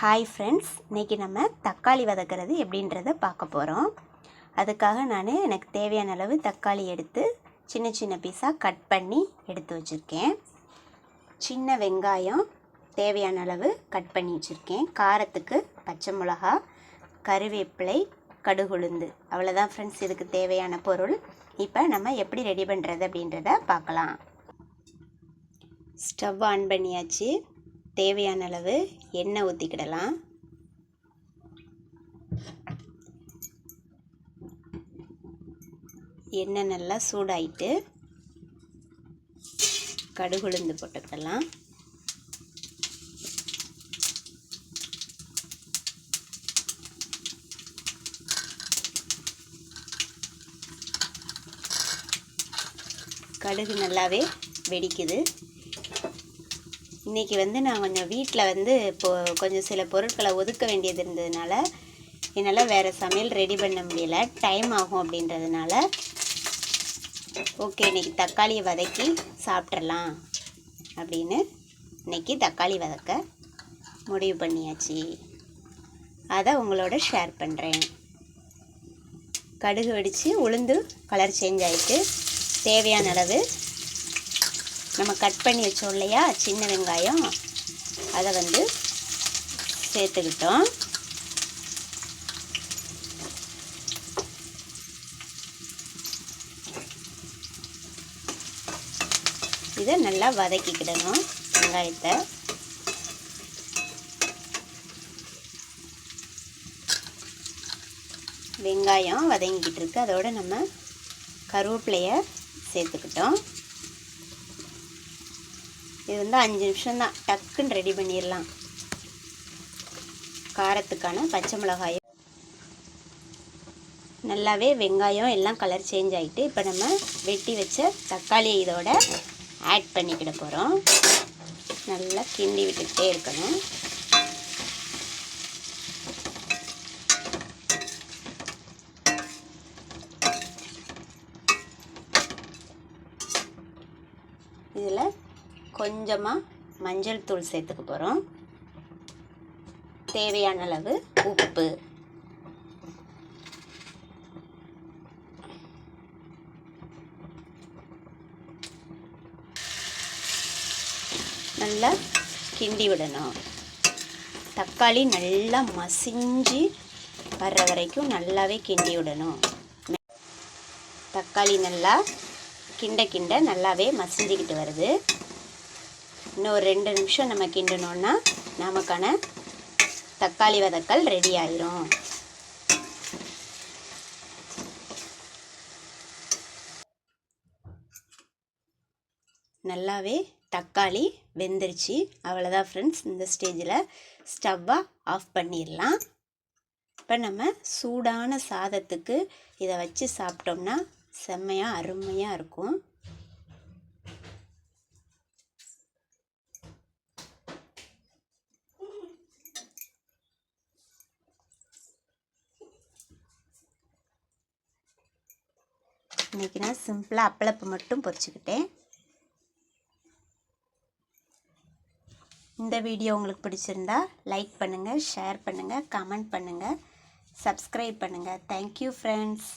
Hi friends இன்றைக்கி நம்ம தக்காளி வதக்கிறது எப்படின்றத பார்க்க போகிறோம் அதுக்காக நான் எனக்கு தேவையான அளவு தக்காளி எடுத்து சின்ன சின்ன பீஸாக கட் பண்ணி எடுத்து வச்சுருக்கேன். சின்ன வெங்காயம் தேவையான அளவு கட் பண்ணி வச்சுருக்கேன். காரத்துக்கு பச்சை மிளகா கருவேப்பிலை கடுகுளுந்து அவ்வளோதான் ஃப்ரெண்ட்ஸ் இதுக்கு தேவையான பொருள். இப்போ நம்ம எப்படி ரெடி பண்ணுறது அப்படின்றத பார்க்கலாம். ஸ்டவ் ஆன் பண்ணியாச்சு. தேவையான அளவு எண்ணெய் ஊற்றிக்கிடலாம் எண்ணெய் நல்லா சூடாயிட்டு கடுகுளுந்து போட்டுக்கிடலாம். கடுகு நல்லாவே வெடிக்குது. இன்றைக்கி வந்து நான் கொஞ்சம் வீட்டில் வந்து இப்போது கொஞ்சம் சில பொருட்களை ஒதுக்க வேண்டியது இருந்ததுனால என்னால் வேறு சமையல் ரெடி பண்ண முடியல. டைம் ஆகும் அப்படின்றதுனால. ஓகே இன்றைக்கி தக்காளியை வதக்கி சாப்பிட்றலாம் அப்படின்னு இன்றைக்கி தக்காளி வதக்க முடிவு பண்ணியாச்சு. அதை உங்களோட ஷேர் பண்ணுறேன் கடுகு வெடித்து உளுந்து கலர் சேஞ்ச் ஆகிட்டு தேவையான அளவு நம்ம கட் பண்ணி வச்சோம் இல்லையா? சின்ன வெங்காயம். அதை வந்து சேர்த்துக்கிட்டோம். இதை நல்லா வதக்கிக்கிடணும் வெங்காயத்தை. வெங்காயம் வதங்கிக்கிட்டு இருக்கு. அதோட நம்ம கருவேப்பிலையை சேர்த்துக்கிட்டோம். இது வந்து அஞ்சு நிமிஷம் தான் டக்குன்னு ரெடி பண்ணிடலாம். காரத்துக்கான பச்சை மிளகாயம் நல்லாவே வெங்காயம் எல்லாம் கலர் சேஞ்ச் ஆகிட்டு இப்போ நம்ம வெட்டி வச்ச தக்காளியை இதோட ஆட் பண்ணிக்கிட போகிறோம் நல்லா கிண்டி விட்டுக்கிட்டே இருக்கணும். இதில் கொஞ்சமாக மஞ்சள் தூள் சேர்த்துக்க போகிறோம் தேவையான அளவு உப்பு. நல்லா கிண்டி விடணும். தக்காளி நல்லா மசிஞ்சு வர்ற வரைக்கும் நல்லாவே கிண்டி விடணும். தக்காளி நல்லா கிண்ட கிண்ட நல்லாவே மசிஞ்சிக்கிட்டு வருது. இன்னும் ஒரு ரெண்டு நிமிஷம் நம்ம கிண்டணுன்னா நமக்கான தக்காளி வதக்கல் ரெடி ஆயிரும். நல்லாவே தக்காளி வெந்துருச்சு. அவ்வளோதான் ஃப்ரெண்ட்ஸ் இந்த ஸ்டேஜில் ஸ்டவ்வை ஆஃப் பண்ணிடலாம். இப்போ நம்ம சூடான சாதத்துக்கு இதை வச்சு சாப்பிட்டோம்னா செம்மையாக அருமையாக இருக்கும். இன்றைக்கி நான் சிம்பிளாக அப்பளப்பு மட்டும் பொரிச்சுக்கிட்டேன். இந்த வீடியோ உங்களுக்கு பிடிச்சிருந்தா லைக் பண்ணுங்கள் ஷேர் பண்ணுங்கள் கமெண்ட் பண்ணுங்கள் சப்ஸ்கிரைப் பண்ணுங்கள் தேங்க்யூ ஃப்ரெண்ட்ஸ்